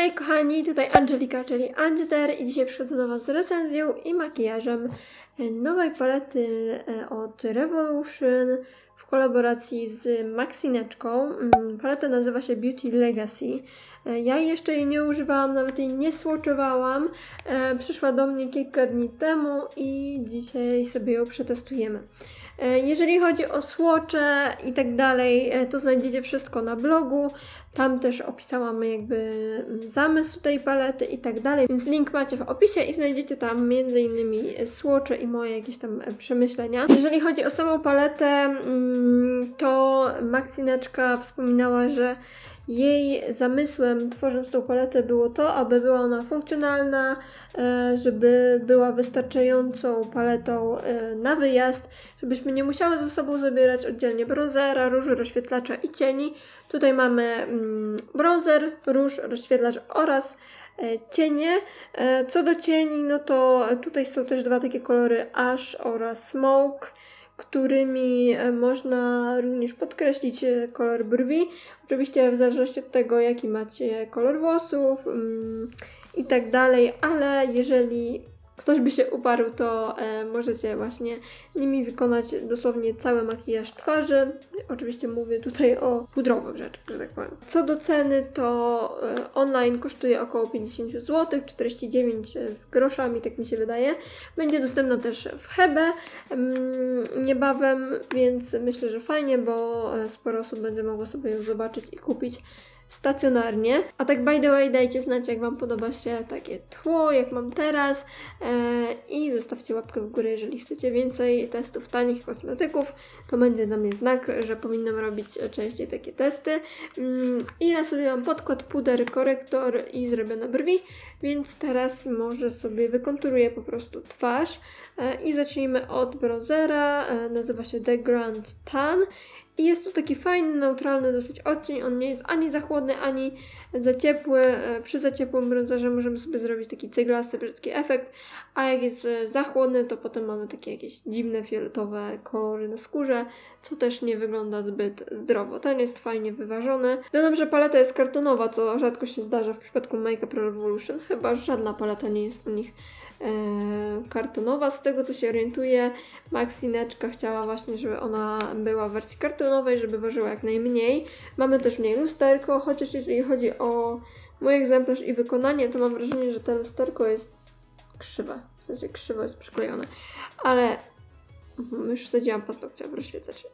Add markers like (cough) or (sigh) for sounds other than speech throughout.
Hej kochani, tutaj Angelika, czyli Angiter i dzisiaj przychodzę do Was z recenzją i makijażem nowej palety e, od Revolution w kolaboracji z Maxineczką. Mm, Paleta nazywa się Beauty Legacy. E, Ja jeszcze jej nie używałam, nawet jej nie swatchowałam. E, Przyszła do mnie kilka dni temu i dzisiaj sobie ją przetestujemy. Jeżeli chodzi o słocze i tak dalej, to znajdziecie wszystko na blogu. Tam też opisałam jakby zamysł tej palety i tak dalej, więc link macie w opisie i znajdziecie tam m.in. słocze i moje jakieś tam przemyślenia. Jeżeli chodzi o samą paletę, mm, to Maxineczka wspominała, że jej zamysłem tworząc tą paletę było to, aby była ona funkcjonalna, e, żeby była wystarczającą paletą e, na wyjazd, żebyśmy nie musiały ze sobą zabierać oddzielnie bronzera, różu, rozświetlacza i cieni. Tutaj mamy mm, bronzer, róż, rozświetlacz oraz e, cienie. Co do cieni, no to tutaj są też dwa takie kolory Ash oraz Smoke, którymi e, można również podkreślić e, kolor brwi. Oczywiście w zależności od tego, jaki macie kolor włosów mm, i tak dalej, ale jeżeli ktoś by się uparł, to e, możecie właśnie nimi wykonać dosłownie cały makijaż twarzy. Oczywiście mówię tutaj o pudrowych rzeczach, że tak powiem. Co do ceny, to e, online kosztuje około 50 zł, 49 z groszami, tak mi się wydaje. Będzie dostępna też w Hebe mm, niebawem, więc myślę, że fajnie, bo e, sporo osób będzie mogło sobie ją zobaczyć i kupić stacjonarnie. A tak by the way, dajcie znać, jak Wam podoba się takie tło, jak mam teraz e, i zostawcie łapkę w górę, jeżeli chcecie więcej testów tanich kosmetyków. To będzie dla mnie znak, że powinnam robić częściej takie testy. Mm, I ja sobie mam podkład, puder, korektor i zrobione brwi, więc teraz może sobie wykonturuję po prostu twarz e, i zacznijmy od bronzera, e, nazywa się The Grand Tan i jest to taki fajny, neutralny dosyć odcień. On nie jest ani za chłodny, ani za ciepły. E, Przy za ciepłym bronzerze możemy sobie zrobić taki ceglasty, brzydki efekt, a jak jest e, za chłodny, to potem mamy takie jakieś dziwne, fioletowe kolory na skórze, co też nie wygląda zbyt zdrowo. Ten jest fajnie wyważony. Dodam, że paleta jest kartonowa, co rzadko się zdarza w przypadku Make Up Revolution. Chyba żadna paleta nie jest u nich kartonowa. Z tego co się orientuję, Maxineczka chciała właśnie, żeby ona była w wersji kartonowej, żeby ważyła jak najmniej. Mamy też w niej lusterko, chociaż jeżeli chodzi o mój egzemplarz i wykonanie, to mam wrażenie, że to lusterko jest krzywe. W sensie krzywo jest przyklejone. Ale mhm, już wsadziłam paznokcia w rozświetlacz.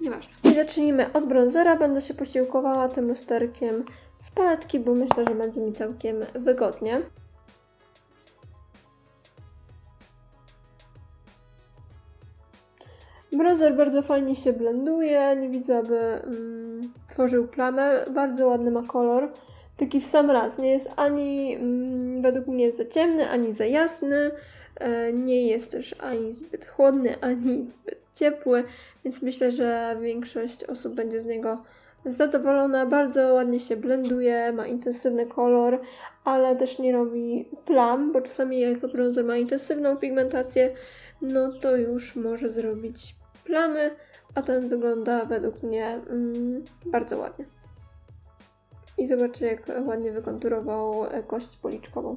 Nieważne. I zacznijmy od bronzera. Będę się posiłkowała tym lusterkiem z paletki, bo myślę, że będzie mi całkiem wygodnie. Bronzer bardzo fajnie się blenduje, nie widzę, aby mm, tworzył plamę. Bardzo ładny ma kolor, taki w sam raz. Nie jest ani mm, według mnie za ciemny, ani za jasny. E, nie jest też ani zbyt chłodny, (laughs) ani zbyt ciepły, więc myślę, że większość osób będzie z niego zadowolona. Bardzo ładnie się blenduje, ma intensywny kolor, ale też nie robi plam, bo czasami jak bronzer ma intensywną pigmentację, no to już może zrobić plamy, a ten wygląda według mnie mm, bardzo ładnie. I zobaczcie, jak ładnie wykonturował e, kość policzkową.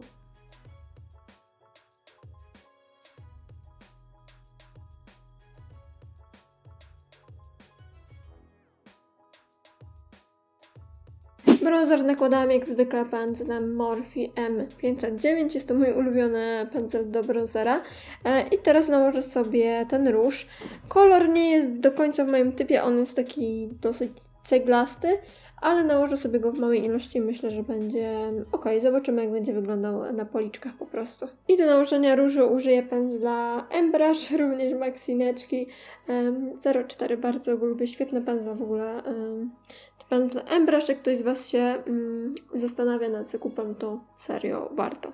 Bronzer nakładałam jak zwykle pędzlem Morphe M509. Jest to mój ulubiony pędzel do bronzera. E, I teraz nałożę sobie ten róż. Kolor nie jest do końca w moim typie, on jest taki dosyć ceglasty, ale nałożę sobie go w małej ilości myślę, że będzie ok. Zobaczymy, jak będzie wyglądał na policzkach po prostu. I do nałożenia różu użyję pędzla Embrush, (laughs) również Maxineczki em, 04. Bardzo go lubię, świetne pędzle w ogóle. em, Embrush, jak ktoś z Was się mm, zastanawia nad zakupem, to serio warto.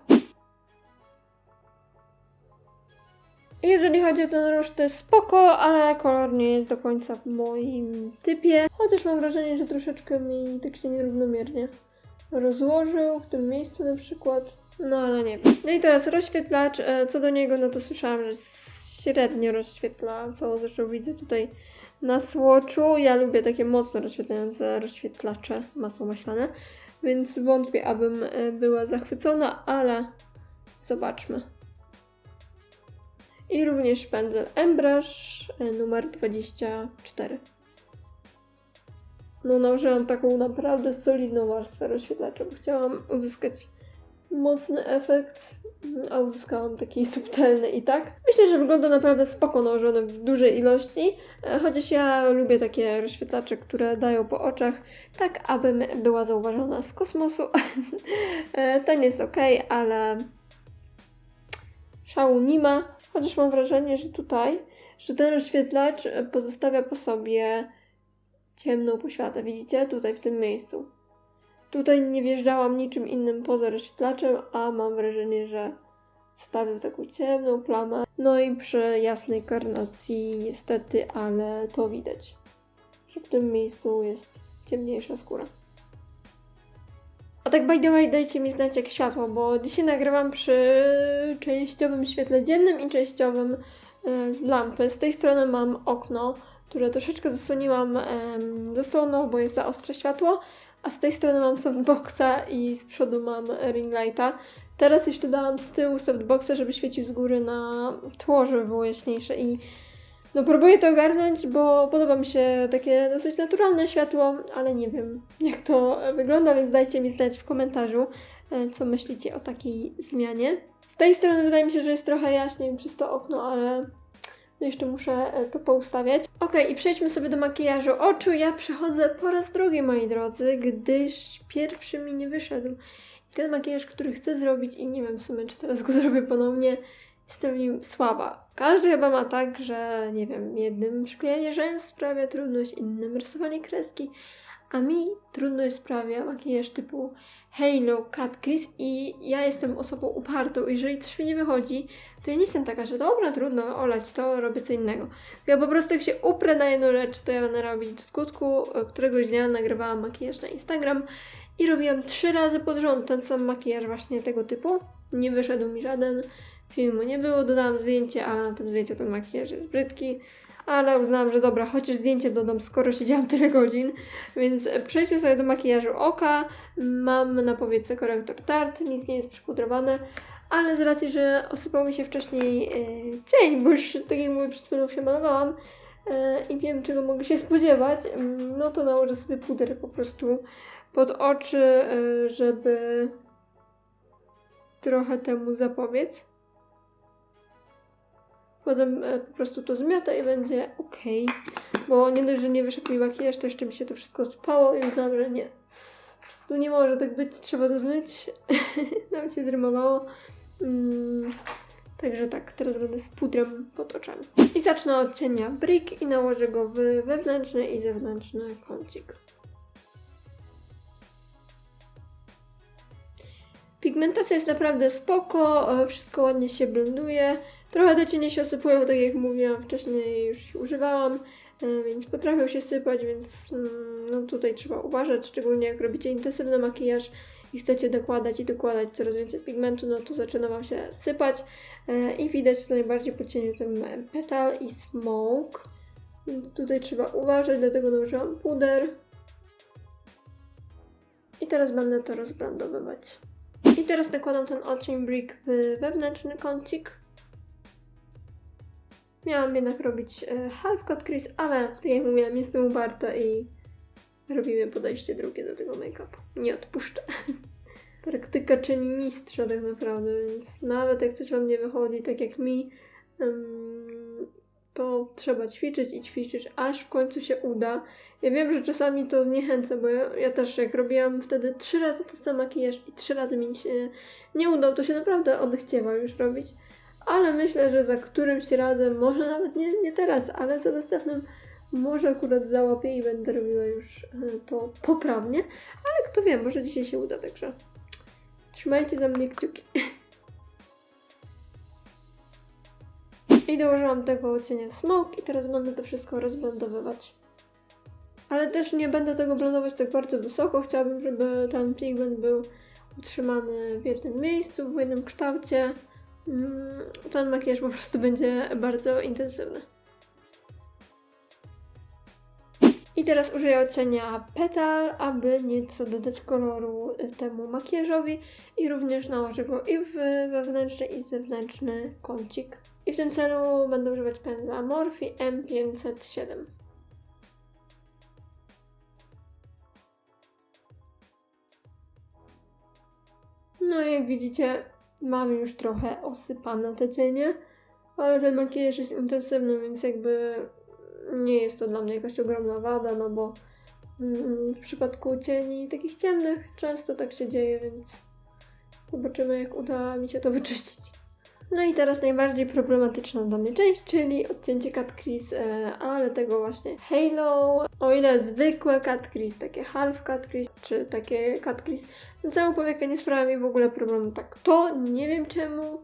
Jeżeli chodzi o ten róż, to jest spoko, ale kolor nie jest do końca w moim typie. Chociaż mam wrażenie, że troszeczkę mi tak się nierównomiernie rozłożył w tym miejscu na przykład. No ale nie wiem. No i teraz rozświetlacz. E, Co do niego, no to słyszałam, że średnio rozświetla, co zresztą widzę tutaj na słoczu. Ja lubię takie mocno rozświetlające rozświetlacze masło maślane, więc wątpię, abym e, była zachwycona, ale zobaczmy. I również pędzel Embrush e, numer 24. No nałożyłam taką naprawdę solidną warstwę rozświetlacza, bo chciałam uzyskać mocny efekt, a uzyskałam taki subtelny i tak. Myślę, że wygląda naprawdę spoko nałożone w dużej ilości, e, chociaż ja lubię takie rozświetlacze, które dają po oczach, tak abym była zauważona z kosmosu. (laughs) E, Ten jest ok, ale szału nie ma, chociaż mam wrażenie, że tutaj, że ten rozświetlacz pozostawia po sobie ciemną poświatę, widzicie? Tutaj w tym miejscu. Tutaj nie wjeżdżałam niczym innym poza rozświetlaczem, a mam wrażenie, że zostawił taką ciemną plamę. No i przy jasnej karnacji niestety, ale to widać, że w tym miejscu jest ciemniejsza skóra. A tak by the way, dajcie mi znać jak światło, bo dzisiaj nagrywam przy częściowym świetle dziennym i częściowym e, z lampy. Z tej strony mam okno, które troszeczkę zasłoniłam zasłoną, bo jest za ostre światło, a z tej strony mam softboxa i z przodu mam ring lighta. Teraz jeszcze dałam z tyłu softboxa, żeby świecił z góry na tło, żeby było jaśniejsze i no próbuję to ogarnąć, bo podoba mi się takie dosyć naturalne światło, ale nie wiem jak to wygląda, więc dajcie mi znać w komentarzu, e, co myślicie o takiej zmianie. Z tej strony wydaje mi się, że jest trochę jaśniej przez to okno, ale no jeszcze muszę e, to poustawiać. Ok, i przejdźmy sobie do makijażu oczu. Ja przechodzę po raz drugi, moi drodzy, gdyż pierwszy mi nie wyszedł. I ten makijaż, który chcę zrobić i nie wiem w sumie, czy teraz go (laughs) zrobię ponownie, jestem w nim słaba. Każdy chyba ma tak, że nie wiem, jednym przyklejanie rzęs sprawia trudność, innym rysowanie kreski, a mi trudność sprawia makijaż typu Halo, Cat Crease i ja jestem osobą upartą. Jeżeli coś mi nie wychodzi, to ja nie jestem taka, że dobra, trudno, olać to, robię co innego. Ja po prostu jak się uprę na jedną rzecz, to ja będę robić do skutku. Któregoś dnia nagrywałam makijaż na Instagram i robiłam trzy razy pod rząd ten sam makijaż właśnie tego typu. Nie wyszedł mi żaden, filmu nie było, dodałam zdjęcie, a na tym zdjęciu ten makijaż jest brzydki. Ale uznałam, że dobra, chociaż zdjęcie dodam, skoro siedziałam (laughs) tyle godzin. Więc przejdźmy sobie do makijażu oka. Mam na powiece korektor Tarte, nic nie jest przypudrowane. Ale z racji, że osypał mi się wcześniej e, cień, bo już tak jak mówię, przed chwilą się malowałam e, i wiem, czego mogę się spodziewać, mm, no to nałożę sobie puder po prostu pod oczy, e, żeby trochę temu zapobiec. Potem e, po prostu to zmiotę i będzie ok. Bo nie dość, że nie wyszedł mi makijaż, to jeszcze mi się to wszystko spało i uznałam, że nie. Po prostu nie może tak być, trzeba to zmyć. (laughs) Nawet się zrymowało. Mm, także tak, teraz będę z pudrem pod oczami. I zacznę od cienia Brick i nałożę go w wewnętrzny i zewnętrzny kącik. Pigmentacja jest naprawdę spoko, e, wszystko ładnie się blenduje. Trochę te cienie się osypują, tak jak mówiłam wcześniej, już ich używałam, e, więc potrafią się sypać, więc mm, no tutaj trzeba uważać, szczególnie jak robicie intensywny makijaż i chcecie dokładać i dokładać coraz więcej pigmentu, no to zaczyna Wam się sypać e, i widać to najbardziej po cieniu tym Petal i Smoke. Więc tutaj trzeba uważać, dlatego nałożyłam puder. I teraz będę to rozbrandowywać. I teraz nakładam ten odcień Brick w wewnętrzny kącik. Miałam jednak robić e, half cut crease, ale tak jak mówiłam, jestem uparta i robimy podejście drugie do tego make-upu. Nie odpuszczę. (laughs) Praktyka czyni mistrza tak naprawdę, więc nawet jak coś Wam nie wychodzi tak jak mi, to trzeba ćwiczyć i ćwiczyć, aż w końcu się uda. Ja wiem, że czasami to zniechęca, bo ja, ja też jak robiłam wtedy trzy razy ten sam makijaż i trzy razy mi się nie udał, to się naprawdę odechciewa już robić. Ale myślę, że za którymś razem, może nawet nie, nie teraz, ale za następnym może akurat załapię i będę robiła już e, to poprawnie. Ale kto wie, może dzisiaj się uda, także trzymajcie za mnie kciuki. I dołożyłam tego cienia smoke i teraz będę to wszystko rozblendowywać. Ale też nie będę tego blendować tak bardzo wysoko. Chciałabym, żeby ten pigment był utrzymany w jednym miejscu, w jednym kształcie. Mm, Ten makijaż po prostu będzie bardzo intensywny. I teraz użyję odcienia Petal, aby nieco dodać koloru temu makijażowi i również nałożę go i w wewnętrzny i zewnętrzny kącik. I w tym celu będę używać pędzla Morphe M507. No i jak widzicie, mam już trochę osypane te cienie, ale ten makijaż jest intensywny, więc jakby nie jest to dla mnie jakaś ogromna wada, no bo mm, w przypadku cieni takich ciemnych często tak się dzieje, więc zobaczymy jak uda mi się to wyczyścić. No i teraz najbardziej problematyczna dla mnie część, czyli odcięcie cut crease, e, ale tego właśnie halo. O ile zwykłe cut crease, takie half cut crease, czy takie cut crease na całą powiekę nie sprawia mi w ogóle problemu. Tak to, nie wiem czemu,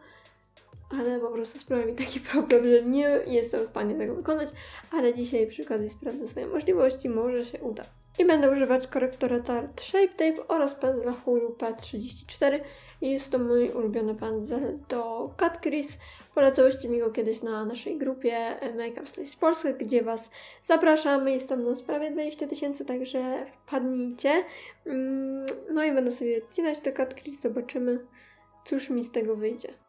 ale po prostu sprawia mi taki (laughs) problem, że nie jestem w stanie tego wykonać, ale dzisiaj przy okazji sprawdzę swoje możliwości, może się uda. I będę używać korektora Tarte Shape Tape oraz pędzla Hulu P34. Jest to mój ulubiony pędzel do Cut Crease. Polecałyście mi go kiedyś na naszej grupie Makeup Stylist Polska, gdzie Was zapraszamy. Jestem na sprawie 20 tysięcy, także wpadnijcie. Mm, No i będę sobie odcinać do Cut Crease, zobaczymy cóż mi z tego wyjdzie.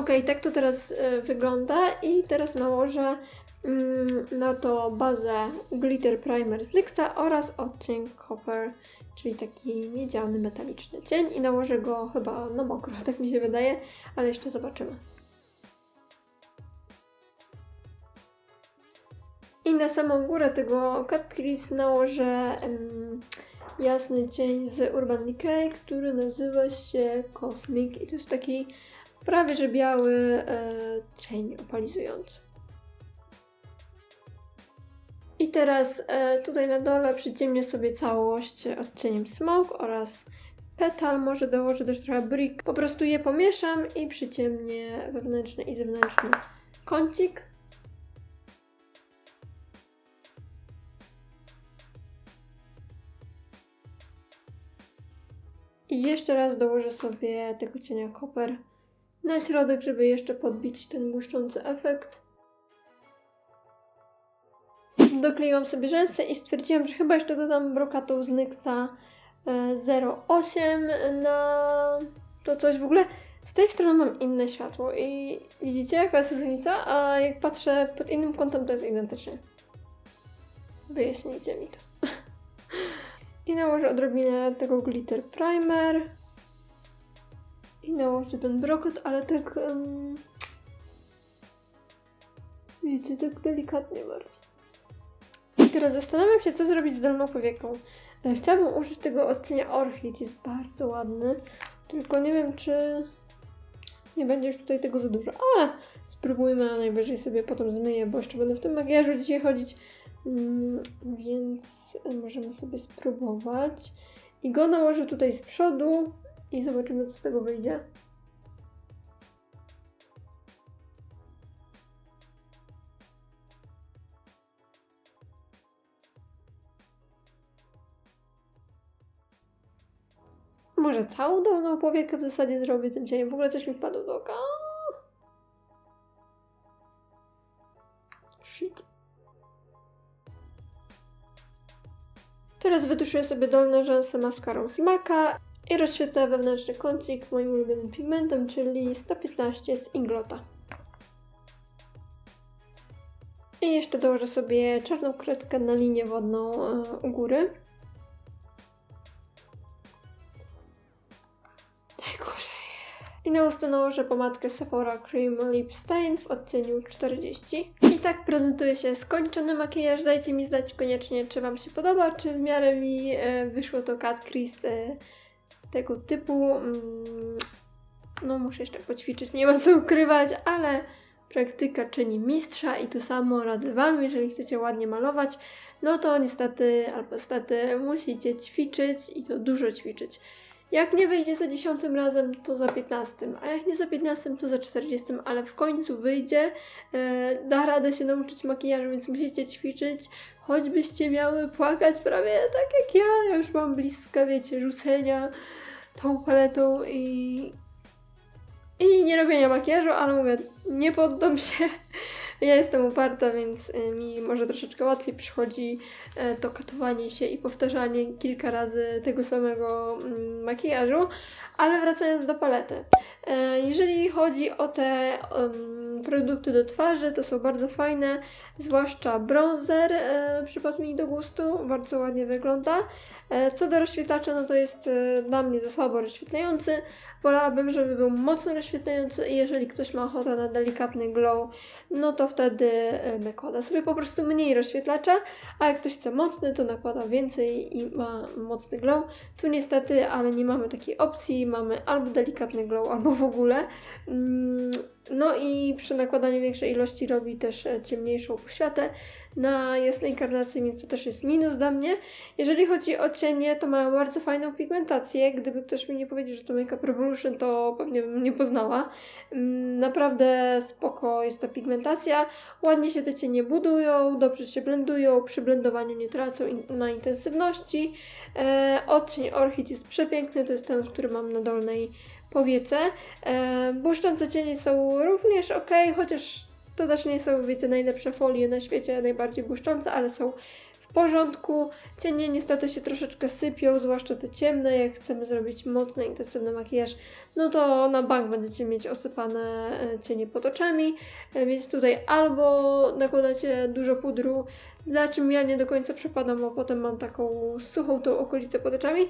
Ok, tak to teraz y, wygląda i teraz nałożę mm, na to bazę Glitter Primer z Lixa oraz odcień Copper, czyli taki miedziany, metaliczny cień i nałożę go chyba na mokro, (laughs) tak mi się wydaje, ale jeszcze zobaczymy. I na samą górę tego Crease nałożę em, jasny cień z Urban Decay, który nazywa się Cosmic i to jest taki prawie że biały e, cień opalizujący. I teraz e, tutaj na dole przyciemnię sobie całość odcieniem Smoke oraz Petal, może dołożę też trochę Brick. Po prostu je pomieszam i przyciemnię wewnętrzny i zewnętrzny kącik. I jeszcze raz dołożę sobie tego cienia Copper na środek, żeby jeszcze podbić ten błyszczący efekt. Dokleiłam sobie rzęsy i stwierdziłam, że chyba jeszcze dodam brokatą z NYXa e, 08 na to coś. W ogóle z tej strony mam inne światło i widzicie jaka jest różnica, a jak patrzę pod innym kątem to jest identycznie. Wyjaśnijcie mi to. (laughs) I nałożę odrobinę tego glitter primer. I nałożę ten brokat, ale tak... Um, wiecie, tak delikatnie bardziej. I teraz zastanawiam się, co zrobić z dolną powieką. E, Chciałabym użyć tego odcienia Orchid, jest bardzo ładny. Tylko nie wiem, czy nie będzie już tutaj tego za dużo. Ale spróbujmy, a najwyżej sobie potem zmyję, bo jeszcze będę w tym makijażu dzisiaj chodzić. Mm, więc możemy sobie spróbować. I go nałożę tutaj z przodu i zobaczymy, co z tego wyjdzie. Może całą dolną powiekę w zasadzie zrobię tym cieniem. W ogóle coś mi wpadło do oka. Shit. Teraz wytuszuję sobie dolne rzęsy maskarą z i rozświetlę wewnętrzny kącik moim ulubionym pigmentem, czyli 115 z Inglota. I jeszcze dołożę sobie czarną kredkę na linię wodną e, u góry. Najgorzej. I na usta nałożę pomadkę Sephora Cream Lip Stain w odcieniu 40. I tak prezentuje się skończony makijaż. Dajcie mi znać koniecznie, czy Wam się podoba, czy w miarę mi e, wyszło to cut crease tego typu. Mm, no muszę jeszcze poćwiczyć, nie ma co ukrywać, ale praktyka czyni mistrza i to samo radzę Wam, jeżeli chcecie ładnie malować, no to niestety albo stety musicie ćwiczyć i to dużo ćwiczyć. Jak nie wyjdzie za dziesiątym razem, to za piętnastym, a jak nie za piętnastym, to za czterdziestym, ale w końcu wyjdzie, e, da radę się nauczyć makijażu, więc musicie ćwiczyć, choćbyście miały płakać prawie tak jak ja, ja już mam bliska, wiecie, rzucenia tą paletą i, i nie robienia makijażu, ale mówię, nie poddam się. (laughs) Ja jestem uparta, więc y, mi może troszeczkę łatwiej przychodzi e, to katowanie się i powtarzanie kilka razy tego samego mm, makijażu. Ale wracając do palety. E, Jeżeli chodzi o te em, produkty do twarzy, to są bardzo fajne, zwłaszcza bronzer e, przypadł mi do gustu, bardzo ładnie wygląda. E, Co do rozświetlacza, no to jest e, dla mnie za słabo rozświetlający. Wolałabym, żeby był mocno rozświetlający i jeżeli ktoś ma ochotę na delikatny glow, no to wtedy e, nakłada sobie po prostu mniej rozświetlacza, a jak ktoś chce mocny, to nakłada więcej i ma mocny glow. Tu niestety, ale nie mamy takiej opcji, mamy albo delikatny glow, (laughs) albo w ogóle. Mm, No i przy nakładaniu większej ilości robi też e, ciemniejszą poświatę na jasnej karnacji, więc to też jest minus dla mnie. Jeżeli chodzi o cienie, to mają bardzo fajną pigmentację. Gdyby ktoś mi nie powiedział, że to Makeup Revolution, to pewnie bym nie poznała. Mm, Naprawdę spoko jest ta pigmentacja. Ładnie się te cienie budują, dobrze się blendują, przy blendowaniu nie tracą in- na intensywności. E, odcień Orchid jest przepiękny, to jest ten, który mam na dolnej powiece. E, błyszczące cienie są również ok, chociaż to też nie są, wiecie, najlepsze folie na świecie, najbardziej błyszczące, ale są w porządku. Cienie niestety się troszeczkę sypią, zwłaszcza te ciemne. Jak chcemy zrobić mocny, intensywny makijaż, no to na bank będziecie mieć osypane e, cienie pod oczami, E, więc tutaj albo nakładacie dużo pudru, za czym ja nie do końca przepadam, bo potem mam taką suchą tą okolicę pod oczami,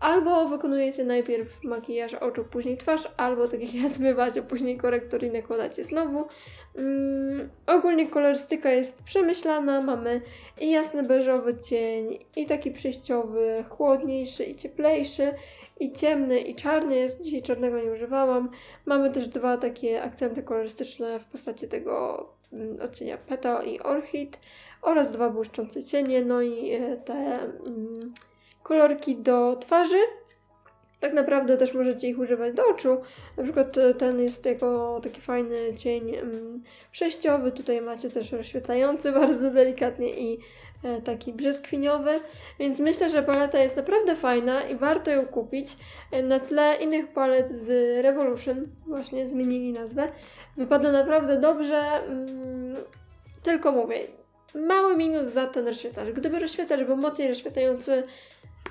Albo wykonujecie najpierw makijaż oczu, później twarz, albo tak jak ja (laughs) zmywacie, później korektor i nakładacie znowu. Mm, ogólnie kolorystyka jest przemyślana, mamy i jasny beżowy cień, i taki przejściowy, chłodniejszy i cieplejszy, i ciemny i czarny jest, dzisiaj czarnego nie używałam. Mamy też dwa takie akcenty kolorystyczne w postaci tego mm, odcienia Petal i Orchid oraz dwa błyszczące cienie, no i e, te... Mm, kolorki do twarzy. Tak naprawdę też możecie ich używać do oczu. Na przykład e, ten jest jako taki fajny cień mm, przejściowy. Tutaj macie też rozświetlający (laughs) bardzo delikatnie i e, taki brzoskwiniowy. Więc myślę, że paleta jest naprawdę fajna i warto ją kupić. E, Na tle innych palet z Revolution, właśnie zmienili nazwę, wypada naprawdę dobrze. Mm, Tylko mówię, mały minus za ten rozświetlacz. Gdyby rozświetlacz był mocniej rozświetlający,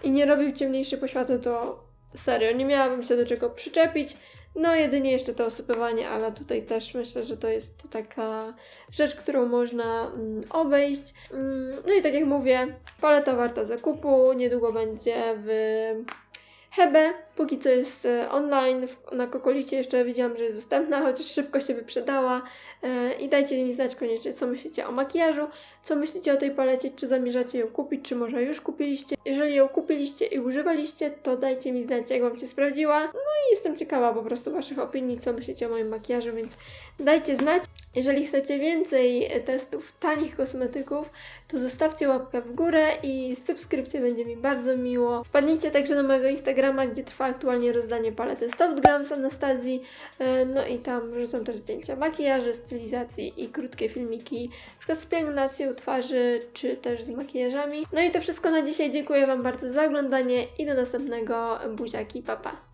i nie robił ciemniejszej poświaty, to serio, nie miałabym się do czego przyczepić. No, jedynie jeszcze to osypywanie, ale tutaj też myślę, że to jest taka rzecz, którą można mm, obejść. Mm, no i tak jak mówię, paleta warta zakupu, niedługo będzie w Hebe, póki co jest e, online, na Kokolicie jeszcze widziałam, że jest dostępna, chociaż szybko się wyprzedała. E, I dajcie mi znać koniecznie, co myślicie o makijażu, co myślicie o tej palecie, czy zamierzacie ją kupić, czy może już kupiliście. Jeżeli ją kupiliście i używaliście, to dajcie mi znać, jak Wam się sprawdziła. No i jestem ciekawa po prostu Waszych opinii, co myślicie o moim makijażu, więc dajcie znać. Jeżeli chcecie więcej testów tanich kosmetyków, to zostawcie łapkę w górę i subskrypcję będzie mi bardzo miło. Wpadnijcie także na mojego Instagrama, gdzie trwa aktualnie rozdanie palety z Anastazji. E, No i tam wrzucam też zdjęcia makijaży, stylizacji i krótkie filmiki, przykład z pielęgnacją twarzy, czy też z makijażami. No i to wszystko na dzisiaj. Dziękuję Wam bardzo za oglądanie i do następnego. Buziaki, papa. Pa.